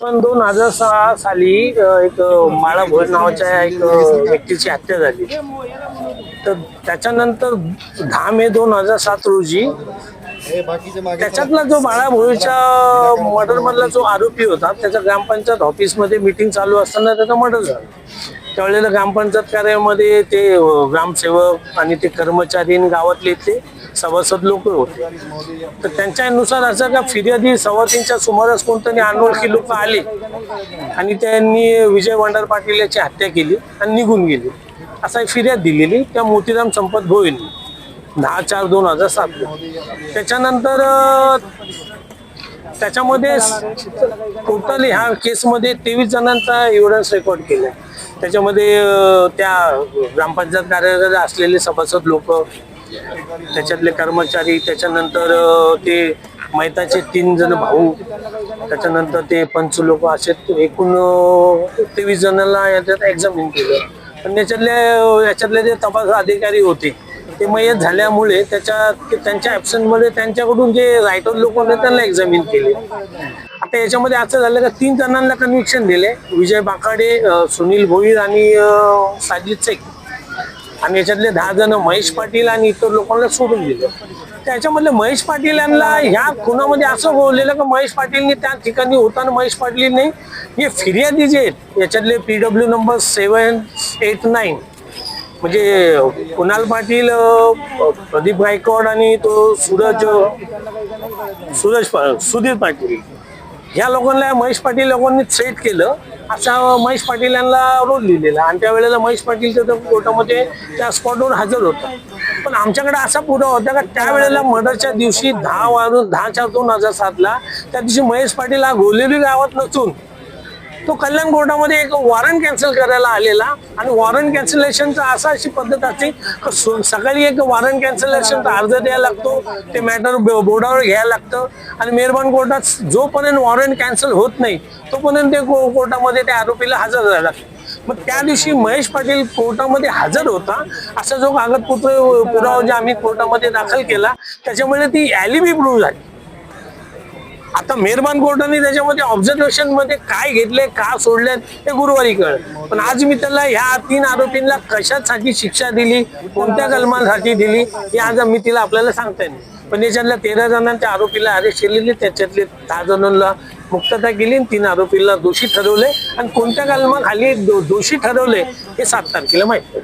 पण दोन हजार सहा साली एक माळा भोर नावाच्या एक व्यक्तीची हत्या झाली. तर त्याच्यानंतर दहा मे दोन हजार सात रोजी त्याच्यातला जो बाळा भोईच्या मर्डर मधला जो आरोपी होता त्याच्या ग्रामपंचायत ऑफिसमध्ये मीटिंग चालू असताना त्याचा मर्डर झाला. त्यावेळेला ग्रामपंचायत कार्यामध्ये ते ग्रामसेवक आणि ते कर्मचारी गावातले ते सभासद लोक होते. तर त्यांच्यानुसार असं का फिर्यादी सव्वा तीनच्या सुमारास कोणतरी अनोळखी लोक आले आणि त्यांनी विजय वंडार पाटील याची हत्या केली आणि निघून गेली. असा एक फिर्याद दिलेली त्या मोतीराम संपत गोयल दहा चार दोन हजार सात. त्याच्यानंतर त्याच्यामध्ये टोटल ह्या केसमध्ये तेवीस जणांचा एव्हिडन्स रेकॉर्ड केला त्याच्यामध्ये त्या ग्रामपंचायत कार्यालयात असलेले सभासद लोक त्याच्यातले कर्मचारी त्याच्यानंतर ते मैताचे तीन जण भाऊ त्याच्यानंतर ते पंच लोक असे एकूण तेवीस जणांना याच्यात एक्झामिन केलं. पण याच्यातले याच्यातले जे तपास अधिकारी होते ते मयत झाल्यामुळे त्याच्या त्यांच्या ऍबसेंट त्यांच्याकडून जे रायटर लोक होते त्यांना एक्झामिन केले. आता याच्यामध्ये असं झालं का तीन जणांना कन्व्हिक्शन दिले. विजय बाकाडे सुनील भोईर आणि साजिद शेख. आणि याच्यातले दहा जण महेश पाटील आणि इतर लोकांना सोडून दिले. त्याच्यामधले महेश पाटील यांना ह्या खुनामध्ये असं बोललेलं का महेश पाटीलनी त्या ठिकाणी होताना महेश पाटीलने हे फिर्यादी जे आहेत याच्यातले P W number seven eight nine म्हणजे कुणाल पाटील प्रदीप गायकवाड आणि तो सूरज सूरज पा- सुधीर पाटील. ह्या लोकांना महेश पाटील लोकांनी सेट केलं. असा महेश पाटील यांना रोल लिहिलेला. आणि त्यावेळेला महेश पाटील तर कोर्टामध्ये त्या स्पॉटवर हजर होता. पण आमच्याकडे असा पुरावा होता का त्यावेळेला मर्डरच्या दिवशी दहा वाजून दहा चार दोन हजार सातला त्या दिवशी महेश पाटील हा गोलेली गावात नसून तो कल्याण कोर्टामध्ये एक वॉरंट कॅन्सल करायला आलेला आणि वॉरंट कॅन्सलेशनचा असा अशी पद्धत असते सकाळी एक वॉरंट कॅन्सलेशनचा अर्ज द्यायला लागतो ते मॅटर बोर्डावर घ्यायला लागतं आणि मेहरबान कोर्टात जोपर्यंत वॉरंट कॅन्सल होत नाही तोपर्यंत ते को- कोर्टामध्ये त्या आरोपीला हजर राहायला लागतं. मग त्या दिवशी महेश पाटील कोर्टामध्ये हजर होता असा जो कागदपत्र पुरावा जे आम्ही कोर्टामध्ये दाखल केला त्याच्यामुळे ती ॲलिबी प्रूव्ह झाली. आता मेहरबान कोर्टाने त्याच्यामध्ये ऑब्झर्वेशनमध्ये काय घेतले का सोडले हे गुरुवारी कळ पण आज मी त्याला ह्या तीन आरोपींना कशासाठी शिक्षा दिली कोणत्या कलमासाठी दिली हे आज मी तिला आपल्याला सांगता येईल पण याच्यातल्या तेरा जणांच्या आरोपीला अरेस्ट केलेली त्याच्यातले दहा जणांना मुक्तता केली आणि तीन आरोपीला दोषी ठरवले. आणि कोणत्या कलमाखाली दोषी ठरवले हे सात तारखेला माहिती